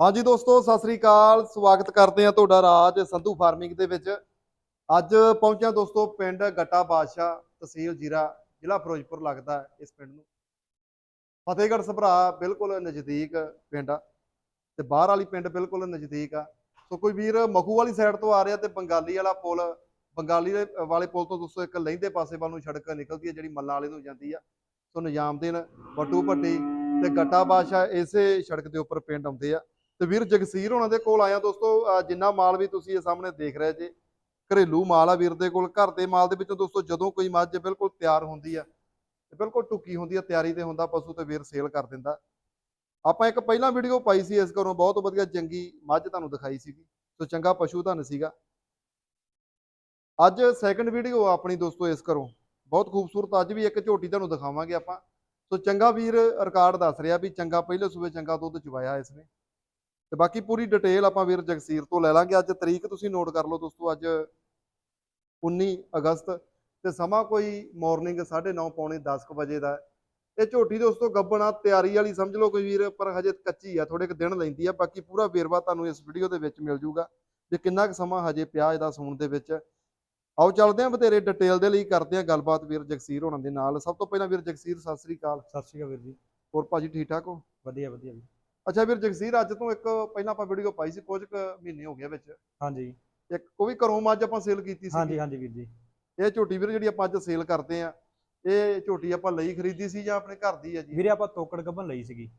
ਹਾਂਜੀ ਦੋਸਤੋ, ਸਤਿ ਸ੍ਰੀ ਅਕਾਲ। ਸਵਾਗਤ ਕਰਦੇ ਹਾਂ ਤੁਹਾਡਾ ਰਾਜ ਸੰਧੂ ਫਾਰਮਿੰਗ ਦੇ ਵਿੱਚ। ਅੱਜ ਪਹੁੰਚਿਆ ਦੋਸਤੋ ਪਿੰਡ ਗੱਟਾ ਬਾਦਸ਼ਾਹ ਤਹਿਸੀਲ ਜੀਰਾ, ਜ਼ਿਲ੍ਹਾ ਫਿਰੋਜ਼ਪੁਰ ਲੱਗਦਾ ਇਸ ਪਿੰਡ ਨੂੰ। ਫਤਿਹਗੜ੍ਹ ਸਭਰਾ ਬਿਲਕੁਲ ਨਜ਼ਦੀਕ ਪਿੰਡ ਆ ਤੇ ਬਾਹਰ ਵਾਲੀ ਪਿੰਡ ਬਿਲਕੁਲ ਨਜ਼ਦੀਕ ਆ। ਸੋ ਕੋਈ ਵੀਰ ਮਖੂ ਵਾਲੀ ਸਾਈਡ ਤੋਂ ਆ ਰਿਹਾ ਤੇ ਬੰਗਾਲੀ ਵਾਲਾ ਪੁਲ, ਬੰਗਾਲੀ ਦੇ ਵਾਲੇ ਪੁਲ ਤੋਂ ਦੋਸਤੋ ਇੱਕ ਲਹਿੰਦੇ ਪਾਸੇ ਵੱਲ ਨੂੰ ਸੜਕ ਨਿਕਲਦੀ ਹੈ, ਜਿਹੜੀ ਮੱਲਾਂ ਵਾਲੇ ਨੂੰ ਜਾਂਦੀ ਆ। ਸੋ ਨਿਜ਼ਾਮਦੀਨ ਬੱਟੂ ਭੱਟੀ ਤੇ ਗੱਟਾ ਬਾਦਸ਼ਾਹ ਇਸੇ ਸੜਕ ਦੇ ਉੱਪਰ ਪਿੰਡ ਆਉਂਦੇ ਆ। ਤੇ ਵੀਰ ਜਗਸੀਰ ਉਹਨਾਂ ਦੇ ਕੋਲ ਆਇਆ ਦੋਸਤੋ ਜਿੰਨਾ ਮਾਲ ਵੀ ਤੁਸੀਂ ਇਹ ਸਾਹਮਣੇ ਦੇਖ ਰਹੇ ਜੇ, ਘਰੇਲੂ ਮਾਲ ਆ ਵੀਰ ਦੇ ਕੋਲ, ਘਰ ਦੇ ਮਾਲ ਦੇ ਵਿੱਚੋਂ ਦੋਸਤੋ ਜਦੋਂ ਕੋਈ ਮੱਝ ਬਿਲਕੁਲ ਤਿਆਰ ਹੁੰਦੀ ਆ, ਤੇ ਬਿਲਕੁਲ ਟੁੱਕੀ ਹੁੰਦੀ ਆ, ਤਿਆਰੀ ਤੇ ਹੁੰਦਾ ਪਸ਼ੂ ਤੇ ਵੀਰ ਸੇਲ ਕਰ ਦਿੰਦਾ। ਆਪਾਂ ਇੱਕ ਪਹਿਲਾਂ ਵੀਡੀਓ ਪਾਈ ਸੀ ਇਸ ਘਰੋਂ, ਬਹੁਤ ਵਧੀਆ ਚੰਗੀ ਮੱਝ ਤੁਹਾਨੂੰ ਦਿਖਾਈ ਸੀਗੀ, ਸੋ ਚੰਗਾ ਪਸ਼ੂ ਧਨ ਸੀਗਾ। ਅੱਜ ਸੈਕੰਡ ਵੀਡੀਓ ਆਪਣੀ ਦੋਸਤੋ ਇਸ ਘਰੋਂ, ਬਹੁਤ ਖੂਬਸੂਰਤ, ਅੱਜ ਵੀ ਇੱਕ ਝੋਟੀ ਤੁਹਾਨੂੰ ਦਿਖਾਵਾਂਗੇ ਆਪਾਂ। ਸੋ ਚੰਗਾ ਵੀਰ ਰਿਕਾਰਡ ਦੱਸ ਰਿਹਾ ਵੀ ਚੰਗਾ, ਪਹਿਲੇ ਸੂਬੇ ਚੰਗਾ ਦੁੱਧ ਚਵਾਇਆ ਇਸਨੇ ਤੇ ਬਾਕੀ ਪੂਰੀ ਡਿਟੇਲ ਆਪਾਂ ਵੀਰ ਜਗਸੀਰ ਤੋਂ ਲੈ ਲਾਂਗੇ। ਅੱਜ ਤਰੀਕ ਤੁਸੀਂ ਨੋਟ ਕਰ ਲਓ ਦੋਸਤੋ ਅੱਜ 19 ਅਗਸਤ ਤੇ ਸਮਾਂ ਕੋਈ ਮਾਰਨਿੰਗ 9:30 ਪੌਣੇ 10 ਕੁ ਵਜੇ ਦਾ। ਇਹ ਝੋਟੀ ਦੋਸਤੋ ਗੱਬਣਾ ਤਿਆਰੀ ਵਾਲੀ ਸਮਝ ਲਓ ਕੋਈ ਵੀਰ ਪਰ ਹਜੇ ਕੱਚੀ ਆ ਥੋੜੇ ਕੁ ਦਿਨ ਲੈਂਦੀ ਆ। ਬਾਕੀ ਪੂਰਾ ਵੇਰਵਾ ਤੁਹਾਨੂੰ ਇਸ ਵੀਡੀਓ ਦੇ ਵਿੱਚ ਮਿਲ ਜੂਗਾ ਜੇ ਕਿੰਨਾ ਕੁ ਸਮਾਂ ਹਜੇ ਪਿਆ ਇਹਦਾ ਸੂਣ ਦੇ ਵਿੱਚ। ਆਓ ਚੱਲਦੇ ਆਂ ਬਥੇਰੇ ਡਿਟੇਲ ਦੇ ਲਈ ਕਰਦੇ ਆਂ ਗੱਲਬਾਤ ਵੀਰ ਜਗਸੀਰ ਹੋਣਾ ਦੇ ਨਾਲ। ਸਭ ਤੋਂ ਪਹਿਲਾਂ ਵੀਰ ਜਗਸੀਰ ਸਤਿ ਸ੍ਰੀ ਅਕਾਲ। ਸਤਿ ਸ਼੍ਰੀ ਅਕਾਲ ਵੀਰ ਜੀ। ਹੋਰ ਭਾਜੀ ਠੀਕ ਠਾਕ ਹੋ? ਵਧੀਆ ਵਧੀਆ। ਜੀ ਅੱਛਾ ਵੀਰ ਜਗਸੀਰ ਅੱਜ ਤੋਂ ਇੱਕ ਪਹਿਲਾਂ ਆਪਾਂ ਵੀਡੀਓ ਪਾਈ ਸੀ ਕੁਝ ਕੁ ਮਹੀਨੇ ਹੋ ਗਏ ਵਿੱਚ। ਹਾਂਜੀ। ਇੱਕ ਉਹ ਵੀ ਘਰੋਂ ਮੱਝ ਆਪਾਂ ਸੇਲ ਕੀਤੀ ਸੀ ਹਾਂਜੀ ਹਾਂਜੀ ਵੀਰ ਜੀ। ਇਹ ਝੋਟੀ ਵੀਰ ਜਿਹੜੀ ਆਪਾਂ ਅੱਜ ਸੇਲ ਕਰਦੇ ਆ ਇਹ ਝੋਟੀ ਆਪਾਂ ਲਈ ਖਰੀਦੀ ਸੀ ਜਾਂ ਆਪਣੇ ਘਰ ਦੀ ਆ ਜੀ? ਵੀਰੇ ਆਪਾਂ ਤੋਕੜ ਗੱਭਣ ਲਈ ਸੀਗੀ।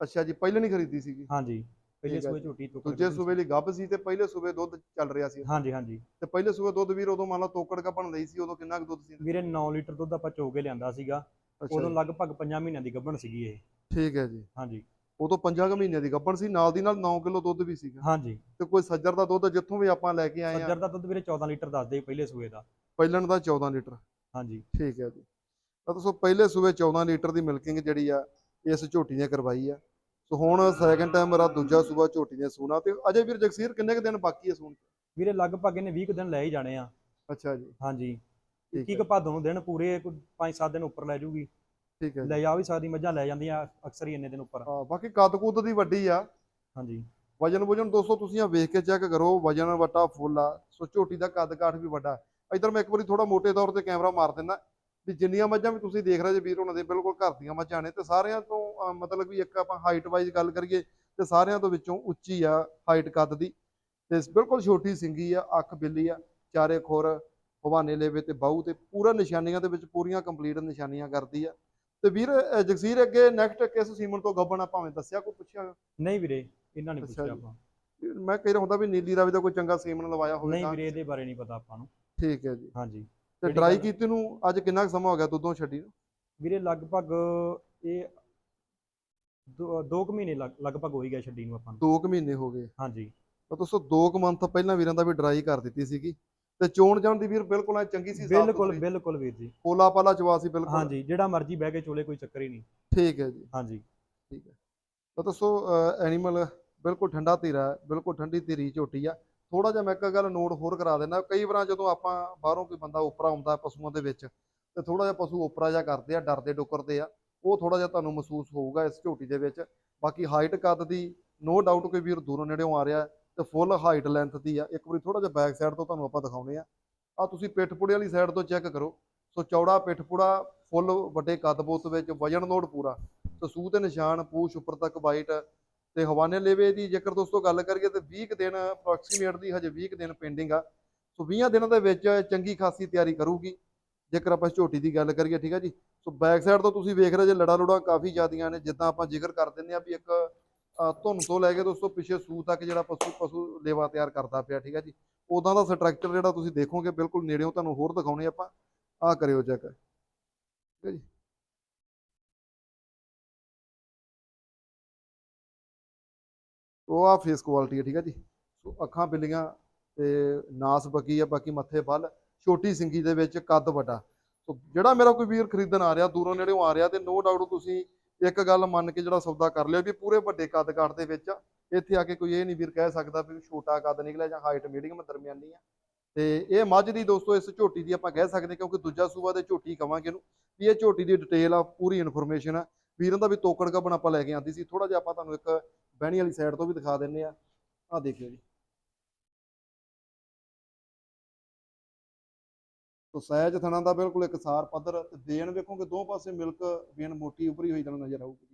ਅੱਛਾ ਜੀ ਪਹਿਲੇ ਨਹੀਂ ਖਰੀਦੀ ਸੀਗੀ? ਹਾਂਜੀ ਪਹਿਲੇ ਜੀ। ਝੋਟੀ ਤੋਕੜ ਦੂਜੇ ਗੱਭਣ ਸੂਬੇ ਲਈ ਗੱਭ ਸੀ ਤੇ ਪਹਿਲੇ ਸੂਬੇ ਦੁੱਧ ਚੱਲ ਰਿਹਾ ਸੀ। ਹਾਂਜੀ ਹਾਂਜੀ। ਤੇ ਪਹਿਲੇ ਸੂਬੇ ਦੁੱਧ ਵੀਰ ਉਦੋਂ ਮੰਨ ਲਾ ਤੋਕੜ ਕੱਪਣ ਲਈ ਸੀ ਉਦੋਂ ਕਿੰਨਾ ਕੁ ਦੁੱਧ ਸੀ? ਵੀਰੇ 9 ਲੀਟਰ ਦੁੱਧ ਆਪਾਂ ਚੋ ਕੇ ਲਿਆਂਦਾ ਸੀਗਾ। ਉਦੋਂ ਲਗਭਗ 5 ਮਹੀਨਿਆਂ ਦੀ ਗੱਭਣ ਸੀਗੀ ਇਹ। ਠੀਕ ਹੈ ਜੀ। ਹਾਂਜੀ। ਉਦੋਂ 5 ਮਹੀਨਿਆਂ ਦੀ ਗੱਭਣ ਸੀ ਨਾਲ ਦੀ ਨਾਲ 9 ਕਿਲੋ ਦੁੱਧ ਵੀ ਸੀਗਾ। ਹਾਂਜੀ। ਤੇ ਕੋਈ ਸੱਜਰ ਦਾ ਦੁੱਧ ਜਿੱਥੋਂ ਵੀ ਆਪਾਂ ਲੈ ਕੇ ਆਏ ਆ। ਸੱਜਰ ਦਾ ਦੁੱਧ ਵੀਰੇ 14 ਲੀਟਰ ਦੱਸਦੇ ਪਹਿਲੇ ਸੂਏ ਦਾ। ਪਹਿਲਣ ਦਾ 14 ਲੀਟਰ। ਹਾਂਜੀ। ਠੀਕ ਹੈ ਜੀ। ਤਾਂ ਦੋਸਤੋ ਪਹਿਲੇ ਸੂਬੇ 14 ਲੀਟਰ ਦੀ ਮਿਲਕਿੰਗ ਜਿਹੜੀ ਆ ਇਸ ਝੋਟੀ ਨੇ ਕਰਵਾਈ ਆ। ਸੋ ਹੁਣ ਸੈਕੰਡ ਟਾਈਮ ਮੇਰਾ ਦੂਜਾ ਸੂਬਾ ਝੋਟੀ ਨੇ ਸੂਣਾ ਤੇ ਅਜੇ ਵੀਰ ਜਗਸੀਰ ਕਿੰਨੇ ਕੁ ਦਿਨ ਬਾਕੀ ਹੈ ਸੂਣ? ਵੀਰੇ ਲਗਭਗ ਇਹਨੇ 20 ਕੁ ਦਿਨ ਲੈ ਹੀ ਜਾਣੇ ਆ। ਅੱਛਾ ਜੀ। ਹਾਂਜੀ। ਠੀਕ 21 ਹੈ। ਕੁ ਭਾਦੋਂ ਨੂੰ ਦਿਨ ਪੂਰੇ 5-7 ਦਿਨ ਉੱਪਰ ਲੈ ਜੂਗੀ। ਠੀਕ ਹੈ ਲੈ ਜਾ ਵੀ ਸਕਦੀ ਮੱਝਾਂ ਲੈ ਜਾਂਦੀਆਂ ਅਕਸਰ ਹੀ ਇੰਨੇ ਦਿਨ ਉੱਪਰ। ਹਾਂ, ਬਾਕੀ ਕੱਦ ਕੁੱਦ ਦੀ ਵੱਡੀ ਆ। ਹਾਂਜੀ। ਵਜਨ ਵਜਨ ਦੋਸਤੋ ਤੁਸੀਂ ਆ ਵੇਖ ਕੇ ਚੈੱਕ ਕਰੋ ਵਜਨ ਵੱਟਾ ਫੁੱਲ ਆ। ਸੋ ਝੋਟੀ ਦਾ ਕੱਦ ਕਾਠ ਵੀ ਵੱਡਾ। ਇਧਰ ਮੈਂ ਇੱਕ ਵਾਰੀ ਥੋੜਾ ਮੋਟੇ ਤੌਰ ਤੇ ਕੈਮਰਾ ਮਾਰ ਦਿੰਦਾ। ਵੀ ਜਿੰਨੀਆਂ ਮੱਝਾਂ ਵੀ ਤੁਸੀਂ ਦੇਖ ਰਹੇ ਜੇ ਵੀਰ ਉਹਨਾਂ ਦੇ ਬਿਲਕੁਲ ਘਰ ਦੀਆਂ ਮੱਝਾਂ ਨੇ। ਤੇ ਸਾਰਿਆਂ ਤੋਂ ਮਤਲਬ ਵੀ ਇੱਕ ਆਪਾਂ ਹਾਈਟ ਵਾਈਜ਼ ਗੱਲ ਕਰੀਏ ਤੇ ਸਾਰਿਆਂ ਤੋਂ ਵਿੱਚੋਂ ਉੱਚੀ ਆ ਹਾਈਟ ਕੱਦ ਦੀ। ਤੇ ਬਿਲਕੁਲ ਛੋਟੀ ਸਿੰਗੀ ਆ ਅੱਖ ਬਿੱਲੀ ਆ ਚਾਰੇ ਖੁਰ ਹਵਾਨੇ ਲੇਵੇ ਤੇ ਬਾਹੂ ਤੇ ਪੂਰਾ ਨਿਸ਼ਾਨੀਆਂ ਦੇ ਵਿੱਚ ਪੂਰੀਆਂ ਕੰਪਲੀਟ ਨਿਸ਼ਾਨੀਆਂ ਕਰਦੀ ਆ। ਤੇ ਵੀਰ ਅਹ, ਜਗਸੀਰ ਅੱਗੇ ਨੈਕਸਟ ਕਿਸ ਸੀਮਨ ਤੋਂ ਗੱਬਣਾ ਭਾਵੇਂ ਦੱਸਿਆ ਕੋਈ ਪੁੱਛਿਆ? ਨਹੀਂ ਵੀਰੇ ਇਹਨਾਂ ਨੇ ਅੱਛਾ ਪੁੱਛਿਆ ਜੀ। ਆਪਾਂ। ਮੈਂ ਕਹਿ ਰਿਹਾ ਹੁੰਦਾ ਵੀ ਨੀਲੀ ਰਾਵੀ ਦਾ ਕੋਈ ਚੰਗਾ ਸੀਮਨ ਲਵਾਇਆ ਹੋਵੇ ਨਹੀਂ ਤਾਂ। ਵੀਰੇ ਇਹਦੇ ਬਾਰੇ ਨਹੀਂ ਪਤਾ ਆਪਾਂ ਨੂੰ। ਠੀਕ ਹੈ ਜੀ। ਹਾਂਜੀ। ਤੇ ਜਿਹੜੀ ਡਰਾਈ ਗੱਲ- ਕੀਤੀ ਨੂੰ ਅੱਜ ਕਿੰਨਾ ਕੁ ਸਮਾਂ ਹੋ ਗਿਆ ਦੁੱਧੋਂ ਛੱਡੀ ਨੂੰ? ਵੀਰੇ ਲਗਭਗ ਇਹ 2 ਮਹੀਨੇ ਲਗ- ਲਗਭਗ ਹੋ ਹੀ ਗਿਆ ਛੱਡੀ ਨੂੰ ਆਪਾਂ ਨੂੰ। 2 ਕੁ ਮਹੀਨੇ ਹੋ ਗਏ। ਹਾਂਜੀ। ਤਾਂ ਦੋਸਤੋ 2 ਕੁ ਮੰਥ ਪਹਿਲਾਂ ਵੀਰਾਂ ਦਾ ਵੀ ਡਰਾਈ ਕਰ ਦਿੱਤੀ ਸੀਗੀ। ਤੇ ਚੋਣ ਜਾਣ ਦੀ ਵੀਰ ਬਿਲਕੁਲ ਐ ਚੰਗੀ ਸੀ ਸਾਫ਼ ਬਿਲਕੁਲ। ਬਿਲਕੁਲ ਵੀਰ ਜੀ। ਪੋਲਾ ਪਾਲਾ ਚਵਾ ਸੀ ਬਿਲਕੁਲ। ਹਾਂਜੀ ਜਿਹੜਾ ਮਰਜ਼ੀ ਬਹਿ ਕੇ ਚੋਲੇ ਕੋਈ ਚੱਕਰ ਹੀ ਨਹੀਂ। ਠੀਕ ਹੈ ਜੀ। ਹਾਂਜੀ। ਠੀਕ ਹੈ। ਤਾਂ ਦੋਸਤੋ ਐਨੀਮਲ ਬਿਲਕੁਲ ਠੰਡਾ ਧੀਰਾ ਹੈ ਬਿਲਕੁਲ ਠੰਡੀ ਧੀਰੀ ਝੋਟੀ ਆ। ਥੋੜਾ ਜਿਹਾ ਮੈਂ ਇੱਕ ਗੱਲ ਨੋਟ ਹੋਰ ਕਰਾ ਦਿੰਦਾ ਕਈ ਵਾਰਾਂ ਜਦੋਂ ਆਪਾਂ ਬਾਹਰੋਂ ਕੋਈ ਬੰਦਾ ਉਪਰਾ ਆਉਂਦਾ ਪਸ਼ੂਆਂ ਦੇ ਵਿੱਚ ਤੇ ਥੋੜਾ ਜਿਹਾ ਪਸ਼ੂ ਉਪਰਾ ਜਿਹਾ ਕਰਦੇ ਆ ਡਰਦੇ ਡੁਕਰਦੇ ਆ ਉਹ ਥੋੜਾ ਜਿਹਾ ਤੁਹਾਨੂੰ ਮਹਿਸੂਸ ਹੋਊਗਾ ਇਸ ਝੋਟੀ ਦੇ ਵਿੱਚ। ਬਾਕੀ ਹਾਈਟ ਕੱਦ ਦੀ ਨੋ ਡਾਊਟ ਕੋਈ ਵੀਰ ਦੂਰੋਂ ਨੇੜਿਓਂ ਆ ਰਿਹਾ ਤੇ ਫੁੱਲ ਹਾਈਟ ਲੈਂਥ ਦੀ ਆ। ਇੱਕ ਵਾਰੀ ਥੋੜਾ ਜਿਹਾ ਬੈਕ ਸਾਈਡ ਤੋਂ ਤੁਹਾਨੂੰ ਆਪਾਂ ਦਿਖਾਉਨੇ ਆ। ਆ ਤੁਸੀਂ ਪਿੱਠ ਪੁੜੇ ਵਾਲੀ ਸਾਈਡ ਤੋਂ ਚੈੱਕ ਕਰੋ। ਸੋ ਚੌੜਾ ਪਿੱਠ ਪੁੜਾ ਫੁੱਲ ਵੱਡੇ ਕੱਦ ਬੋਤ ਵਿੱਚ, ਵਜਨ ਨੋਟ ਪੂਰਾ। ਸੋ ਸੂਹ ਤੇ ਨਿਸ਼ਾਨ, ਪੂਛ ਉੱਪਰ ਤੱਕ ਵਾਈਟ ਤੇ ਹਵਾਨੇ ਲੇਵੇ ਦੀ ਜੇਕਰ ਦੋਸਤੋ ਗੱਲ ਕਰੀਏ ਤੇ 20 ਕੁ ਦਿਨ ਅਪਰੋਕਸੀਮੇਟ ਦੀ, ਹਜੇ 20 ਕੁ ਦਿਨ ਪੈਂਡਿੰਗ ਆ। ਸੋ 20 ਦਿਨਾਂ ਦੇ ਵਿੱਚ ਚੰਗੀ ਖਾਸੀ ਤਿਆਰੀ ਕਰੂਗੀ। ਜੇਕਰ ਆਪਾਂ ਝੋਟੀ ਦੀ ਗੱਲ ਕਰੀਏ, ਠੀਕ ਆ ਜੀ? ਸੋ ਬੈਕ ਸਾਈਡ ਤੋਂ ਤੁਸੀਂ ਵੇਖ ਰਹੇ ਜੇ ਲੜਾ ਲੁੜਾ ਕਾਫੀ ਜ਼ਿਆਦੀਆਂ ਨੇ, ਜਿੱਦਾਂ ਆਪਾਂ ਜ਼ਿਕਰ ਕਰ ਦਿੰਦੇ ਆ ਵੀ ਇੱਕ ਧੁੰਨ ਤੋਂ ਲੈ ਕੇ ਦੋਸਤੋ ਪਿੱਛੇ ਸੂ ਤੱਕ ਜਿਹੜਾ ਪਸ਼ੂ ਪਸ਼ੂ ਲੇਵਾ ਤਿਆਰ ਕਰਦਾ ਪਿਆ, ਠੀਕ ਹੈ ਜੀ। ਉਦਾਂ ਦਾ ਸਟਰਕਚਰ ਜਿਹੜਾ ਤੁਸੀਂ ਦੇਖੋਗੇ, ਬਿਲਕੁਲ ਨੇੜਿਓਂ ਤੁਹਾਨੂੰ ਹੋਰ ਦਿਖਾਉਣੇ ਆਪਾਂ। ਆ ਕਰਿਓ ਚੈੱਕ ਠੀਕ ਹੈ ਜੀ। ਉਹ ਆ ਫੇਸ ਕੁਆਲਿਟੀ ਹੈ ਠੀਕ ਹੈ ਜੀ। ਸੋ ਅੱਖਾਂ ਬਿੱਲੀਆਂ ਤੇ ਨਾਸ ਬੱਗੀ ਆ, ਬਾਕੀ ਮੱਥੇ ਫਲ। ਛੋਟੀ ਸਿੰਗੀ ਦੇ ਵਿੱਚ ਕੱਦ ਵੱਡਾ। ਸੋ ਜਿਹੜਾ ਮੇਰਾ ਕੋਈ ਵੀਰ ਖਰੀਦਣ ਆ ਰਿਹਾ, ਦੂਰੋਂ ਨੇੜਿਓਂ ਆ ਰਿਹਾ, ਤੇ ਨੋ ਡਾਊਟ ਤੁਸੀਂ ਇੱਕ ਗੱਲ ਮੰਨ ਕੇ ਜਿਹੜਾ ਸੌਦਾ ਕਰ ਲਿਓ ਵੀ ਪੂਰੇ ਵੱਡੇ ਕੱਦ ਕਾਠ ਦੇ ਵਿੱਚ ਆ। ਇੱਥੇ ਆ ਕੇ ਕੋਈ ਇਹ ਨਹੀਂ ਵੀਰ ਕਹਿ ਸਕਦਾ ਵੀ ਛੋਟਾ ਕੱਦ ਨਿਕਲਿਆ ਜਾਂ ਹਾਈਟ ਮੀਡੀਅਮ ਦਰਮਿਆਨੀ ਆ। ਤੇ ਇਹ ਮੱਝ ਦੀ ਦੋਸਤੋ ਇਸ ਝੋਟੀ ਦੀ ਆਪਾਂ ਕਹਿ ਸਕਦੇ ਕਿਉਂਕਿ ਦੂਜਾ ਸੂਬਾ ਦੇ ਝੋਟੀ ਕਵਾਂਗੇ ਇਹਨੂੰ, ਵੀ ਇਹ ਝੋਟੀ ਦੀ ਡਿਟੇਲ ਆ, ਪੂਰੀ ਇਨਫੋਰਮੇਸ਼ਨ ਆ। ਵੀਰਾਂ ਦਾ ਵੀ ਤੋਕੜ ਗੱਬਣ ਆਪਾਂ ਲੈ ਕੇ ਆਂਦੀ ਸੀ। ਥੋੜਾ ਜਿਹਾ ਆਪਾਂ ਤੁਹਾਨੂੰ ਇੱਕ ਬਹਿਣੀ ਵਾਲੀ ਸਾਈਡ ਤੋਂ ਵੀ ਦਿਖਾ ਦਿੰਨੇ ਆ। ਆ ਦੇਖਿਓ ਜੀ। ਤੋ ਸਹਿਜ ਥਣਾ ਦਾ ਬਿਲਕੁਲ ਇਕਸਾਰ ਪੱਧਰ ਤੇ ਦੇਣ ਵੇਖੋਗੇ ਦੋ ਪਾਸੇ ਮਿਲਕ ਵੇਨ ਮੋਟੀ ਉਭਰੀ ਹੋਈ ਤੁਹਾਨੂੰ ਨਜ਼ਰ ਆਊਗੀ।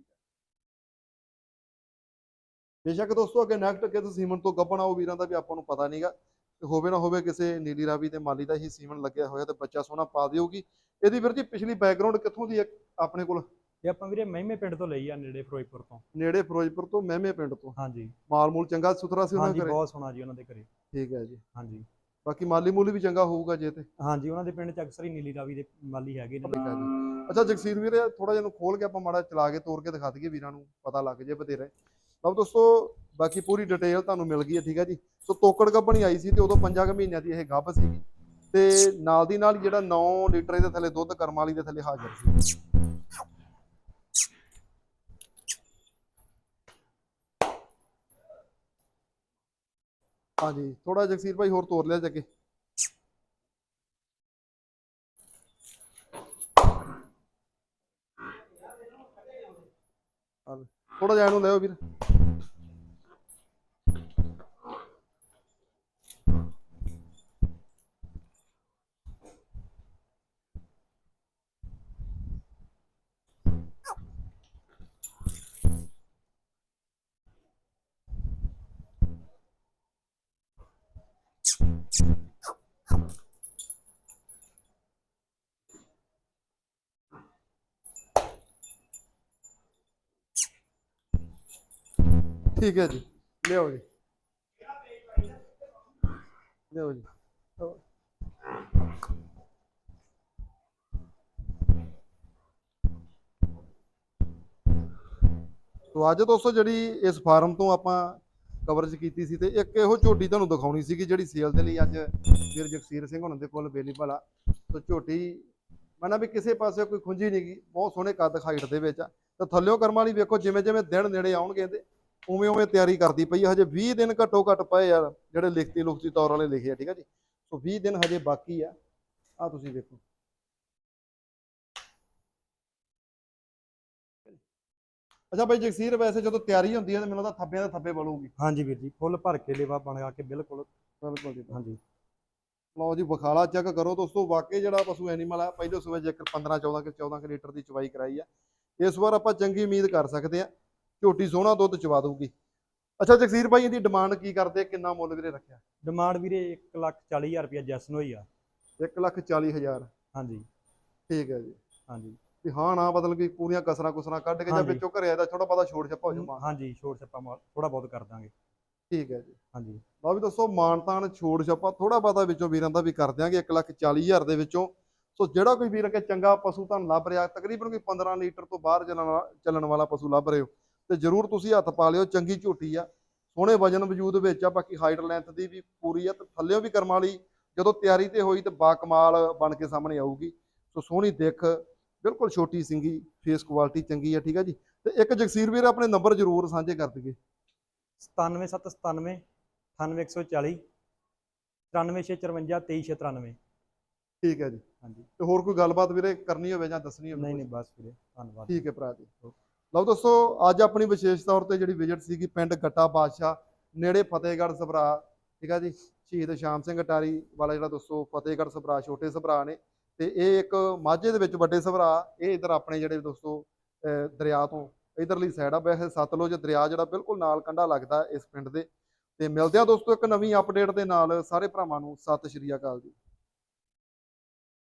ਬੇਸ਼ੱਕ ਦੋਸਤੋ ਅੱਗੇ ਨੈਕਟ ਕਿਸ ਸੀਮਨ ਤੋਂ ਗੱਭਣਾ ਉਹ ਵੀਰਾਂ ਦਾ ਵੀ ਆਪਾਂ ਨੂੰ ਪਤਾ ਨਹੀਂਗਾ ਤੇ ਹੋਵੇ ਨਾ ਹੋਵੇ ਕਿਸੇ ਨੀਲੀ ਰਾਵੀ ਤੇ ਮਾਲੀ ਦਾ ਹੀ ਸੀਮਨ ਲੱਗਿਆ ਹੋਇਆ ਤੇ ਬੱਚਾ ਸੋਹਣਾ ਪਾ ਦਿਓਗੀ ਇਹਦੀ ਵੀਰ ਜੀ ਪਿਛਲੀ ਬੈਕਗ੍ਰਾਉਂਡ ਕਿੱਥੋਂ ਦੀ ਹੈ ਆਪਣੇ ਕੋਲ? ਇਹ ਆਪਾਂ ਵੀਰੇ ਮਹਿਮੇ ਪਿੰਡ ਤੋਂ ਲਈ ਆ ਨੇੜੇ ਫਿਰੋਜ਼ਪੁਰ ਤੋਂ। ਨੇੜੇ ਫਿਰੋਜ਼ਪੁਰ ਤੋਂ ਮਹਿਮੇ ਪਿੰਡ ਤੋਂ। ਹਾਂਜੀ। ਮਾਲ ਮੂਲ ਚੰਗਾ ਸੁਥਰਾ ਸੀ ਉਹਨਾਂ ਹਾਂਜੀ ਦੇ ਘਰੇ? ਬਹੁਤ ਸੋਹਣਾ ਜੀ ਉਹਨਾਂ ਦੇ ਘਰੇ। ਠੀਕ ਹੈ ਜੀ। ਹਾਂਜੀ। ਬਾਕੀ ਮਾਲੀ ਮੂਲੀ ਵੀ ਚੰਗਾ ਹੋਊਗਾ ਜੇ ਤੇ। ਹਾਂਜੀ ਉਹਨਾਂ ਦੇ ਪਿੰਡ ਚ ਅਕਸਰ ਹੀ ਨੀਲੀ ਰਾਵੀ ਦੇ ਮਾਲੀ ਹੈਗੇ ਨੇ। ਅੱਛਾ ਜਗਸੀਰ ਵੀਰੇ ਥੋੜਾ ਜਿਹਾ ਨੂੰ ਖੋਲ ਕੇ ਆਪਾਂ ਮਾੜਾ ਚਲਾ ਕੇ ਤੋੜ ਕੇ ਦਿਖਾ ਦਈਏ ਵੀਰਾਂ ਨੂੰ ਪਤਾ ਲੱਗ ਜੇ ਬਥੇਰੇ। ਲਓ ਦੋਸਤੋ ਬਾਕੀ ਪੂਰੀ ਡਿਟੇਲ ਤੁਹਾਨੂੰ ਮਿਲ ਗਈ ਹੈ ਠੀਕ ਹੈ ਜੀ। ਸੋ ਤੋਕੜ ਗੱਭਣੀ ਆਈ ਸੀ ਤੇ ਉਦੋਂ 5 ਮਹੀਨਿਆਂ ਦੀ ਇਹ ਗੱਭ ਸੀਗੀ। ਤੇ ਨਾਲ ਦੀ ਨਾਲ ਜਿਹੜਾ 9 ਲੀਟਰ ਇਹਦੇ ਥੱਲੇ ਦੁੱਧ ਕਰਮ ਵਾਲੀ ਦੇ ਥੱਲੇ ਹਾਜ਼ਰ ਸੀ। ਹਾਂਜੀ ਥੋੜਾ ਜਗਸੀਰ ਭਾਈ ਹੋਰ ਤੋਰ ਲਿਆ ਜੱਗੇ ਥੋੜਾ ਜਿਹਾ ਇਹਨੂੰ ਲਿਓ ਵੀਰ। ਠੀਕ ਹੈ ਜੀ। ਲਿਓ ਜੀ। ਲਿਓ ਜੀ। ਤੋ ਅੱਜ ਦੋਸਤੋ ਜਿਹੜੀ ਇਸ ਫਾਰਮ ਤੋਂ ਆਪਾਂ ਕਵਰੇਜ ਕੀਤੀ ਸੀ ਤੇ ਇੱਕ ਇਹੋ ਝੋਟੀ ਤੁਹਾਨੂੰ ਦਿਖਾਉਣੀ ਸੀਗੀ ਜਿਹੜੀ ਸੇਲ ਦੇ ਲਈ ਅੱਜ ਵੀਰ ਜਗਸੀਰ ਸਿੰਘ ਹੁਣਾਂ ਦੇ ਕੋਲ ਅਵੇਲੇਬਲ ਆ। ਤੋ ਝੋਟੀ ਮੈਂ ਨਾ ਵੀ ਕਿਸੇ ਪਾਸੇ ਕੋਈ ਖੁੰਝੀ ਨਹੀਂ ਗਈ ਬਹੁਤ ਸੋਹਣੇ ਕੱਦ ਹਾਈਟ ਦੇ ਵਿੱਚ ਆ। ਤੇ ਥੱਲਿਓ ਕਰਮ ਵਾਲੀ ਵੇਖੋ ਜਿਵੇਂ ਜਿਵੇਂ ਦਿਨ ਨੇੜੇ ਆਉਣਗੇ ਤੇ ਉਵੇਂ ਉਵੇਂ ਤਿਆਰੀ ਕਰਦੀ ਪਈ ਆ ਹਜੇ 20 ਦਿਨ ਘੱਟੋ ਘੱਟ ਪਏ ਆ ਜਿਹੜੇ ਲਿਖਤੀ ਲੁਖਤੀ ਤੌਰ ਵਾਲੇ ਲਿਖੇ ਆ ਠੀਕ ਆ ਜੀ? ਸੋ 20 ਦਿਨ ਹਜੇ ਬਾਕੀ ਆ। ਆ ਤੁਸੀਂ ਵੇਖੋ। ਅੱਛਾ ਬਾਈ ਜਗਸੀਰ ਵੈਸੇ ਜਦੋਂ ਤਿਆਰੀ ਹੁੰਦੀ ਹੈ ਤਾਂ ਮੈਨੂੰ ਤਾਂ ਥੱਬਿਆਂ ਦੇ ਥੱਬੇ ਬਣੂਗੀ ਹਾਂਜੀ ਵੀਰ ਜੀ ਫੁੱਲ ਭਰ ਕੇ ਲੇਵਾ ਬਣ ਕੇ ਬਿਲਕੁਲ। ਬਿਲਕੁਲ ਜੀ। ਹਾਂਜੀ। ਲਓ ਜੀ ਬਖਾਲਾ ਚੈੱਕ ਕਰੋ ਦੋਸਤੋ ਵਾਕਈ ਜਿਹੜਾ ਪਸ਼ੂ ਐਨੀਮਲ ਆ ਪਹਿਲੇ ਸੂਬੇ ਇੱਕ 15 14 ਕਿ 14 ਕਿ ਲੀਟਰ ਦੀ ਚਵਾਈ ਕਰਾਈ ਆ ਇਸ ਵਾਰ ਆਪਾਂ ਚੰਗੀ ਉਮੀਦ ਕਰ ਸਕਦੇ ਆ। ਝੋਟੀ ਸੋਹਣਾ ਦੁੱਧ ਚਵਾ ਦਊਗੀ। ਅੱਛਾ ਜਗਸੀਰ ਭਾਈ ਇਹਦੀ ਡਿਮਾਂਡ ਕੀ ਕਰਦੇ? ਕਿੰਨਾ ਮੁੱਲ ਵੀਰੇ ਰੱਖਿਆ? ਡਿਮਾਂਡ ਵੀਰੇ 140000 ਰੁਪਇਆ ਜੈਸਨ ਹੋਈ ਆ। 1 ਲੱਖ 40 ਹਜ਼ਾਰ। ਹਾਂਜੀ। ਠੀਕ ਹੈ ਜੀ। ਹਾਂਜੀ। ਤੇ ਹਾਂ ਨਾ ਬਦਲ ਕੇ ਪੂਰੀਆਂ ਕਸਰਾਂ ਕੁਸਰਾਂ ਕੱਢ ਕੇ ਜਾਂ। ਵਿੱਚੋਂ ਘਰੇ ਆਇਆ ਥੋੜਾ ਬਹੁਤਾ ਛੋੜ ਛੱਪਾ ਹੋ ਜਾਊਗਾ ਹਾਂਜੀ ਛੋਟ ਛੱਪਾ ਥੋੜਾ ਬਹੁਤ ਕਰ ਦਾਂਗੇ। ਠੀਕ ਹੈ ਜੀ। ਹਾਂਜੀ। ਲਓ ਵੀ ਦੋਸਤੋ ਮਾਨਤਾਨ ਛੋੜ ਛੱਪਾ ਥੋੜਾ ਬਹੁਤਾ ਵਿੱਚੋਂ ਵੀਰਾਂ ਦਾ ਵੀ ਕਰ ਦਿਆਂਗੇ 1 ਲੱਖ 40 ਹਜ਼ਾਰ ਦੇ ਵਿੱਚੋਂ। ਸੋ ਜਿਹੜਾ ਕੋਈ ਵੀਰ ਕੇ ਚੰਗਾ ਪਸ਼ੂ ਤੁਹਾਨੂੰ ਲੱਭ ਰਿਹਾ ਤਕਰੀਬਨ ਕੋਈ 15 ਲੀਟਰ ਤੋਂ ਬਾਹਰ ਚੱਲਣ ਵਾਲਾ ਪਸ਼ੂ ਲੱਭ ਰਹੇ ਹੋ। ਤੇ ਜਰੂਰ ਤੁਸੀਂ ਹੱਥ ਪਾ ਲਿਓ ਚੰਗੀ ਝੋਟੀ ਆ। ਸੋਹਣੇ ਵਜਨ ਵਜੂਦ ਵਿੱਚ ਆ ਬਾਕੀ ਹਾਈਟ ਲੈਂਥ ਦੀ ਵੀ ਪੂਰੀ ਆ ਤੇ ਥੱਲੇੋਂ ਵੀ ਕਰਮ ਵਾਲੀ ਜਦੋਂ ਤਿਆਰੀ ਤੇ ਹੋਈ ਤੇ ਬਾ ਕਮਾਲ ਬਣ ਕੇ ਸਾਹਮਣੇ ਆਊਗੀ। ਸੋ ਸੋਹਣੀ ਦਿੱਖ ਬਿਲਕੁਲ ਛੋਟੀ ਸਿੰਗੀ ਫੇਸ ਕੁਆਲਿਟੀ ਚੰਗੀ ਆ ਠੀਕ ਆ ਜੀ? ਤੇ ਇੱਕ ਜਗਸੀਰ ਵੀਰ ਆਪਣੇ ਨੰਬਰ ਜਰੂਰ ਸਾਂਝੇ ਕਰ ਦਈਏ। 97797 98140 93654 2393 ਠੀਕ ਹੈ ਜੀ। ਹਾਂਜੀ। ਤੇ ਹੋਰ ਕੋਈ ਗੱਲਬਾਤ ਵੀਰੇ ਕਰਨੀ ਹੋਵੇ ਜਾਂ ਦੱਸਣੀ ਹੋਵੇ ਨਹੀਂ? ਨਹੀਂ ਬਸ ਵੀਰੇ ਧੰਨਵਾਦ। ਠੀਕ ਹੈ ਭਰਾ ਜੀ। ਲਓ ਦੋਸਤੋ, ਅੱਜ ਆਪਣੀ ਵਿਸ਼ੇਸ਼ ਤੌਰ ਤੇ ਜਿਹੜੀ ਵਿਜ਼ਿਟ ਸੀਗੀ ਪਿੰਡ ਗੱਟਾ ਬਾਦਸ਼ਾਹ, ਨੇੜੇ ਫਤਿਹਗੜ੍ਹ ਸਭਰਾ, ਠੀਕ ਆ ਜੀ? ਸ਼ਹੀਦ ਸ਼ਾਮ ਸਿੰਘ ਅਟਾਰੀ ਵਾਲਾ ਜਿਹੜਾ ਦੋਸਤੋ, ਫਤਿਹਗੜ੍ਹ ਸਭਰਾ, ਛੋਟੇ ਸਭਰਾ ਨੇ। ਤੇ ਇਹ ਇੱਕ ਮਾਝੇ ਦੇ ਵਿੱਚ ਵੱਡੇ ਸਭਰਾ, ਇਹ ਇਧਰ ਆਪਣੇ ਜਿਹੜੇ ਦੋਸਤੋ ਦਰਿਆ ਤੋਂ ਇਧਰਲੀ ਸਾਈਡ ਆ, ਵੈਸੇ ਸਤਲੁਜ ਦਰਿਆ ਜਿਹੜਾ ਬਿਲਕੁਲ ਨਾਲ ਕੰਢਾ ਲੱਗਦਾ ਇਸ ਪਿੰਡ ਦੇ। ਤੇ ਮਿਲਦੇ ਆ ਦੋਸਤੋ, ਇੱਕ ਨਵੀਂ ਅਪਡੇਟ ਦੇ ਨਾਲ ਸਾਰੇ ਭਰਾਵਾਂ ਨੂੰ ਸਤਿ ਸ਼੍ਰੀ ਅਕਾਲ ਜੀ।